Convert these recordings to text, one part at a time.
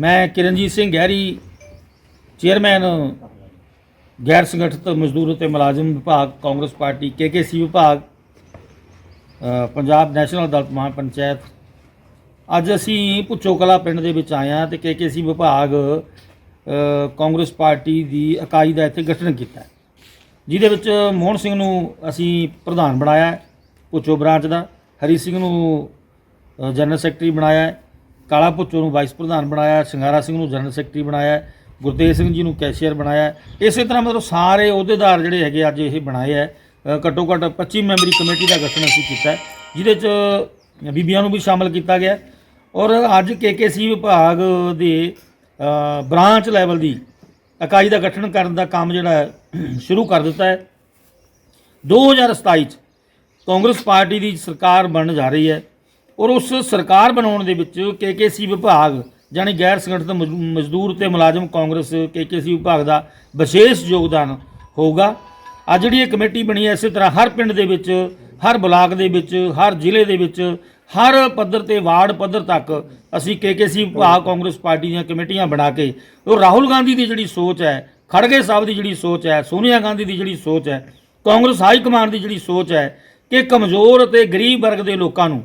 ਮੈਂ ਕਿਰਨਜੀਤ ਸਿੰਘ ਗਹਿਰੀ ਚੇਅਰਮੈਨ ਗੈਰ ਸੰਗਠਿਤ ਮਜ਼ਦੂਰ ਅਤੇ ਮੁਲਾਜ਼ਮ ਵਿਭਾਗ ਕਾਂਗਰਸ ਪਾਰਟੀ ਕੇਕੇਸੀ ਵਿਭਾਗ ਪੰਜਾਬ ਨੈਸ਼ਨਲ ਅਦਾਲਤ ਮਹਾਪੰਚਾਇਤ। ਅੱਜ ਅਸੀਂ ਭੁੱਚੋ ਕਲਾ ਪਿੰਡ ਦੇ ਵਿੱਚ ਆਏ ਹਾਂ ਤੇ ਕੇਕੇਸੀ ਵਿਭਾਗ ਕਾਂਗਰਸ ਪਾਰਟੀ ਦੀ ਇਕਾਈ ਦਾ ਇੱਥੇ ਗਠਨ ਕੀਤਾ ਜਿਹਦੇ ਵਿੱਚ ਮੋਹਨ ਸਿੰਘ ਨੂੰ ਅਸੀਂ ਪ੍ਰਧਾਨ ਬਣਾਇਆ ਹੈ, ਭੁੱਚੋ ਬ੍ਰਾਂਚ ਦਾ। ਹਰੀ ਸਿੰਘ ਨੂੰ ਜਨਰਲ ਸੈਕਟਰੀ ਬਣਾਇਆ ਕਾਲਾ ਭੁੱਚੋ ਨੂੰ ਵਾਈਸ ਪ੍ਰਧਾਨ ਬਣਾਇਆ ਹੈ, ਸਿੰਗਾਰਾ ਸਿੰਘ ਨੂੰ ਜਨਰਲ ਸੈਕਟਰੀ ਬਣਾਇਆ ਹੈ, ਗੁਰਤੇਜ ਸਿੰਘ ਜੀ ਨੂੰ ਕੈਸ਼ੀਅਰ ਬਣਾਇਆ। ਇਸੇ ਤਰ੍ਹਾਂ ਮਤਲਬ ਸਾਰੇ ਅਹੁਦੇਦਾਰ ਜਿਹੜੇ ਹੈਗੇ ਅੱਜ ਇਹ ਬਣਾਏ ਹੈ ਘੱਟੋ ਘੱਟ 25 ਮੈਂਬਰੀ ਕਮੇਟੀ ਦਾ ਗਠਨ ਅਸੀਂ ਕੀਤਾ। ਜਿਹਦੇ 'ਚ ਬੀਬੀਆਂ ਨੂੰ ਵੀ ਸ਼ਾਮਲ ਕੀਤਾ ਗਿਆ। ਔਰ ਅੱਜ ਕੇਕੇਸੀ ਵਿਭਾਗ ਦੇ ਬ੍ਰਾਂਚ ਲੈਵਲ ਦੀ ਇਕਾਈ ਦਾ ਗਠਨ ਕਰਨ ਦਾ ਕੰਮ ਜਿਹੜਾ ਸ਼ੁਰੂ ਕਰ ਦਿੱਤਾ ਹੈ। 2027 ਚ ਕਾਂਗਰਸ ਪਾਰਟੀ ਦੀ ਸਰਕਾਰ ਬਣਨ ਜਾ ਰਹੀ ਹੈ। ਔਰ ਉਸ ਸਰਕਾਰ ਬਣਾਉਣ ਦੇ ਵਿੱਚ ਕੇਕੇਸੀ ਵਿਭਾਗ, ਜਾਣੀ ਗੈਰ ਸੰਗਠਿਤ ਮਜ਼- ਮਜ਼ਦੂਰ ਤੇ ਮੁਲਾਜ਼ਮ ਕਾਂਗਰਸ ਕੇਕੇਸੀ ਵਿਭਾਗ ਦਾ ਵਿਸ਼ੇਸ਼ ਯੋਗਦਾਨ ਹੋਊਗਾ। ਆ ਜਿਹੜੀ ਇਹ ਕਮੇਟੀ ਬਣੀ ਹੈ, ਇਸੇ ਤਰ੍ਹਾਂ ਹਰ ਪਿੰਡ ਦੇ ਵਿੱਚ, ਹਰ ਬਲਾਕ ਦੇ ਵਿੱਚ, ਹਰ ਜ਼ਿਲ੍ਹੇ ਦੇ ਵਿੱਚ, ਹਰ ਪੱਧਰ ਤੇ ਵਾਰਡ ਪੱਧਰ ਤੱਕ ਅਸੀਂ ਕੇਕੇਸੀ ਵਿਭਾਗ, ਕਾਂਗਰਸ ਪਾਰਟੀ ਦੀਆਂ ਕਮੇਟੀਆਂ ਬਣਾ ਕੇ, ਉਹ ਰਾਹੁਲ ਗਾਂਧੀ ਦੀ ਜਿਹੜੀ ਸੋਚ ਹੈ, ਖੜਗੇ ਸਾਹਿਬ ਦੀ ਜਿਹੜੀ ਸੋਚ ਹੈ, ਸੋਨੀਆ ਗਾਂਧੀ ਦੀ ਜਿਹੜੀ ਸੋਚ ਹੈ, ਕਾਂਗਰਸ ਹਾਈ ਕਮਾਂਡ ਦੀ ਜਿਹੜੀ ਸੋਚ ਹੈ ਕਿ ਕਮਜ਼ੋਰ ਅਤੇ ਗਰੀਬ ਵਰਗ ਦੇ ਲੋਕਾਂ ਨੂੰ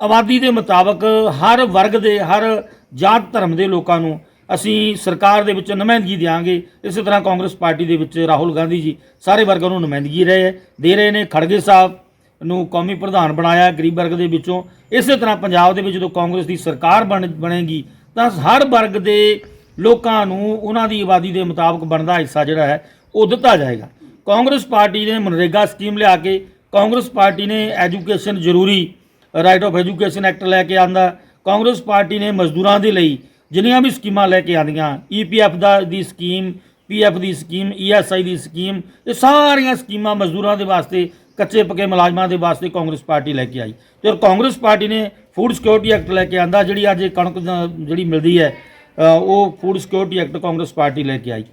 ਆਬਾਦੀ ਦੇ ਮੁਤਾਬਕ ਹਰ ਵਰਗ ਦੇ, ਹਰ ਜਾਤ ਧਰਮ ਦੇ ਲੋਕਾਂ ਨੂੰ ਅਸੀਂ ਸਰਕਾਰ ਦੇ ਵਿੱਚ ਨੁਮਾਇੰਦਗੀ ਦਿਆਂਗੇ। ਇਸੇ ਤਰ੍ਹਾਂ ਕਾਂਗਰਸ ਪਾਰਟੀ ਦੇ ਵਿੱਚ ਰਾਹੁਲ ਗਾਂਧੀ ਜੀ ਸਾਰੇ ਵਰਗਾਂ ਨੂੰ ਨੁਮਾਇੰਦਗੀ ਰਹੇ ਦੇ ਰਹੇ ਨੇ ਖੜਗੇ ਸਾਹਿਬ ਨੂੰ ਕੌਮੀ ਪ੍ਰਧਾਨ ਬਣਾਇਆ ਗਰੀਬ ਵਰਗ ਦੇ ਵਿੱਚੋਂ। ਇਸੇ ਤਰ੍ਹਾਂ ਪੰਜਾਬ ਦੇ ਵਿੱਚ ਜਦੋਂ ਕਾਂਗਰਸ ਦੀ ਸਰਕਾਰ ਬਣ, ਬਣੇਗੀ ਤਾਂ ਹਰ ਵਰਗ ਦੇ ਲੋਕਾਂ ਨੂੰ ਉਹਨਾਂ ਦੀ ਆਬਾਦੀ ਦੇ ਮੁਤਾਬਕ ਬਣਦਾ ਹਿੱਸਾ ਜਿਹੜਾ ਹੈ, ਉਹ ਦਿੱਤਾ ਜਾਏਗਾ। ਕਾਂਗਰਸ ਪਾਰਟੀ ਨੇ ਮਨਰੇਗਾ ਸਕੀਮ ਲਿਆ ਕੇ ਕਾਂਗਰਸ ਪਾਰਟੀ ਨੇ ਐਜੂਕੇਸ਼ਨ ਜ਼ਰੂਰੀ ਰਾਈਟ ਆਫ ਐਜੂਕੇਸ਼ਨ ਐਕਟ ਲੈ ਕੇ ਆਂਦਾ। ਕਾਂਗਰਸ ਪਾਰਟੀ ਨੇ ਮਜ਼ਦੂਰਾਂ ਦੇ ਲਈ ਜਿੰਨੀਆਂ ਵੀ ਸਕੀਮਾਂ ਲੈ ਕੇ ਆਂਦੀਆਂ ਈਪੀਐਫ ਦਾ ਦੀ ਸਕੀਮ ਪੀਐਫ ਦੀ ਸਕੀਮ ਈਐਸਆਈ ਦੀ ਸਕੀਮ, ਇਹ ਸਾਰੀਆਂ ਸਕੀਮਾਂ ਮਜ਼ਦੂਰਾਂ ਦੇ ਵਾਸਤੇ, ਕੱਚੇ ਪੱਕੇ ਮੁਲਾਜ਼ਮਾਂ ਦੇ ਵਾਸਤੇ ਕਾਂਗਰਸ ਪਾਰਟੀ ਲੈ ਕੇ ਆਈ। ਤੇ ਔਰ ਕਾਂਗਰਸ ਪਾਰਟੀ ਨੇ ਫੂਡ ਸਿਕਿਉਰਿਟੀ ਐਕਟ ਲੈ ਕੇ ਆਂਦਾ, ਜਿਹੜੀ ਅੱਜ ਕਣਕ ਜਿਹੜੀ ਮਿਲਦੀ ਹੈ ਉਹ food security act Congress party ਲੈ ਕੇ ਆਈ।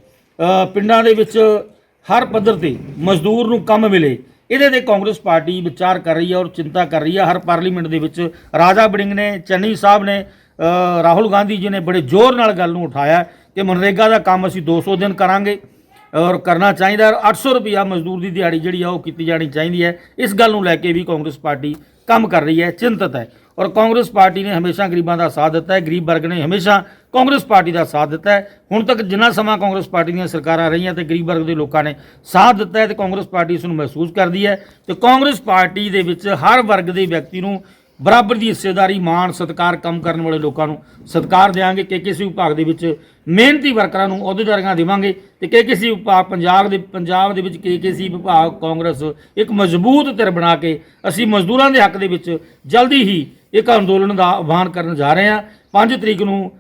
ਪਿੰਡਾਂ ਦੇ ਵਿੱਚ ਹਰ ਪੱਧਰ ਤੇ ਮਜ਼ਦੂਰ ਨੂੰ ਕੰਮ ਮਿਲੇ। ਇਹਦੇ ਤੇ ਕਾਂਗਰਸ ਪਾਰਟੀ ਵਿਚਾਰ ਕਰ ਰਹੀ ਹੈ ਔਰ ਚਿੰਤਾ ਕਰ ਰਹੀ ਹੈ ਹਰ ਪਾਰਲੀਮੈਂਟ ਦੇ ਵਿੱਚ ਰਾਜਾ ਬੜਿੰਗ ਨੇ, ਚੰਨੀ ਸਾਹਿਬ ਨੇ ਰਾਹੁਲ ਗਾਂਧੀ ਜੀ ਨੇ ਬੜੇ ਜ਼ੋਰ ਨਾਲ ਗੱਲ ਨੂੰ ਉਠਾਇਆ ਕਿ ਮਨਰੇਗਾ ਦਾ ਕੰਮ ਅਸੀਂ 200 ਦਿਨ ਕਰਾਂਗੇ ਔਰ ਕਰਨਾ ਚਾਹੀਦਾ ਔਰ 800 ਰੁਪਿਆ ਮਜ਼ਦੂਰ ਦੀ ਦਿਹਾੜੀ ਜਿਹੜੀ ਆ ਉਹ ਕੀਤੀ ਜਾਣੀ ਚਾਹੀਦੀ ਹੈ। ਇਸ ਗੱਲ ਨੂੰ ਲੈ ਕੇ ਵੀ ਕਾਂਗਰਸ ਪਾਰਟੀ ਕੰਮ ਕਰ ਰਹੀ ਹੈ, ਚਿੰਤਤ ਹੈ। ਔਰ ਕਾਂਗਰਸ ਪਾਰਟੀ ਨੇ ਹਮੇਸ਼ਾ ਗਰੀਬਾਂ ਦਾ ਸਾਥ ਦਿੱਤਾ ਹੈ। ਗਰੀਬ ਵਰਗ ਨੇ ਹਮੇਸ਼ਾ ਕਾਂਗਰਸ ਪਾਰਟੀ ਦਾ ਸਾਥ ਦਿੱਤਾ ਹੈ। ਹੁਣ ਤੱਕ ਜਿੰਨਾ ਸਮਾਂ ਕਾਂਗਰਸ ਪਾਰਟੀ ਦੀਆਂ ਸਰਕਾਰਾਂ ਰਹੀਆਂ ਤੇ ਗਰੀਬ ਵਰਗ ਦੇ ਲੋਕਾਂ ਨੇ ਸਾਥ ਦਿੱਤਾ ਹੈ ਤੇ ਕਾਂਗਰਸ ਪਾਰਟੀ ਇਸ ਨੂੰ ਮਹਿਸੂਸ ਕਰਦੀ ਹੈ। ਤੇ ਕਾਂਗਰਸ ਪਾਰਟੀ ਦੇ ਵਿੱਚ ਹਰ ਵਰਗ ਦੇ ਵਿਅਕਤੀ ਨੂੰ ਬਰਾਬਰ ਦੀ ਹਿੱਸੇਦਾਰੀ, ਮਾਣ, ਸਤਿਕਾਰ ਕੰਮ ਕਰਨ ਵਾਲੇ ਲੋਕਾਂ ਨੂੰ ਸਤਿਕਾਰ ਦੇਵਾਂਗੇ ਕਿ ਕਿਸੇ ਵਿਭਾਗ ਦੇ ਵਿੱਚ ਮਿਹਨਤੀ ਵਰਕਰਾਂ ਨੂੰ ਅਹੁਦੇਦਾਰੀਆਂ ਦੇਵਾਂਗੇ ਤੇ ਕਿ ਕਿਸੇ ਵਿਭਾਗ ਪੰਜਾਬ ਦੇ ਪੰਜਾਬ ਦੇ ਵਿੱਚ ਕਿ ਕਿਸੇ ਵਿਭਾਗ ਕਾਂਗਰਸ ਇੱਕ ਮਜ਼ਬੂਤ ਧਿਰ ਬਣਾ ਕੇ ਅਸੀਂ ਮਜ਼ਦੂਰਾਂ ਦੇ ਹੱਕ ਦੇ ਵਿੱਚ ਜਲਦੀ ਹੀ ਇੱਕ ਅੰਦੋਲਨ ਦਾ ਆਹਵਾਨ ਕਰਨ ਜਾ ਰਹੇ ਹਾਂ। 5 ਤਰੀਕ ਨੂੰ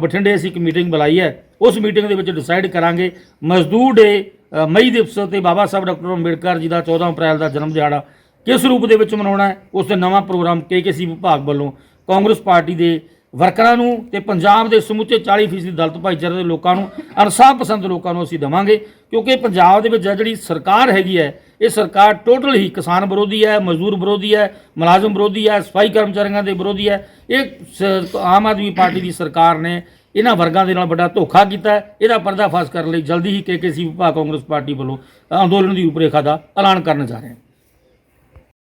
ਬਠਿੰਡੇ ਅਸੀਂ ਇੱਕ ਮੀਟਿੰਗ ਬੁਲਾਈ ਹੈ। ਉਸ ਮੀਟਿੰਗ ਦੇ ਵਿੱਚ ਡਿਸਾਈਡ ਕਰਾਂਗੇ। ਮਜ਼ਦੂਰ ਡੇ ਮਈ ਦਿਵਸ ਤੇ ਬਾਬਾ ਸਾਹਿਬ ਡਾਕਟਰ ਅੰਬੇਡਕਰ ਜੀ ਦਾ 14 ਅਪ੍ਰੈਲ ਦਾ ਜਨਮ ਦਿਹਾੜਾ ਕਿਸ ਰੂਪ ਦੇ ਵਿੱਚ ਮਨਾਉਣਾ ਹੈ, ਉਸ ਤੇ ਨਵਾਂ ਪ੍ਰੋਗਰਾਮ ਕੇਕੇਸੀ ਵਿਭਾਗ ਵੱਲੋਂ ਕਾਂਗਰਸ ਪਾਰਟੀ ਦੇ ਵਰਕਰਾਂ ਨੂੰ ਤੇ ਪੰਜਾਬ ਦੇ ਸਮੁੱਚੇ 40% ਦਲਤ ਭਾਈਚਾਰੇ ਦੇ ਲੋਕਾਂ ਨੂੰ ਅਨਸਾਫ਼ ਪਸੰਦ ਲੋਕਾਂ ਨੂੰ ਅਸੀਂ ਦਵਾਂਗੇ। ਕਿਉਂਕਿ ਪੰਜਾਬ ਦੇ ਵਿੱਚ ਜਿਹੜੀ ਸਰਕਾਰ ਹੈਗੀ ਹੈ ਇਹ ਸਰਕਾਰ ਟੋਟਲ ਹੀ ਕਿਸਾਨ ਵਿਰੋਧੀ ਹੈ, ਮਜ਼ਦੂਰ ਵਿਰੋਧੀ ਹੈ, ਮੁਲਾਜ਼ਮ ਵਿਰੋਧੀ ਹੈ, ਸਫ਼ਾਈ ਕਰਮਚਾਰੀਆਂ ਦੇ ਵਿਰੋਧੀ ਹੈ। ਇਹ ਸ- ਆਮ ਆਦਮੀ ਪਾਰਟੀ ਦੀ ਸਰਕਾਰ ਨੇ ਇਹਨਾਂ ਵਰਗਾਂ ਦੇ ਨਾਲ ਵੱਡਾ ਧੋਖਾ ਕੀਤਾ ਇਹਦਾ ਪਰਦਾਫਾਸ਼ ਕਰਨ ਲਈ ਜਲਦੀ ਹੀ ਕੇਕੇਸੀ ਵਿਭਾਗ ਕਾਂਗਰਸ ਪਾਰਟੀ ਵੱਲੋਂ ਅੰਦੋਲਨ ਦੀ ਰੂਪਰੇਖਾ ਦਾ ਐਲਾਨ ਕਰਨ ਜਾ ਰਹੇ ਹਾਂ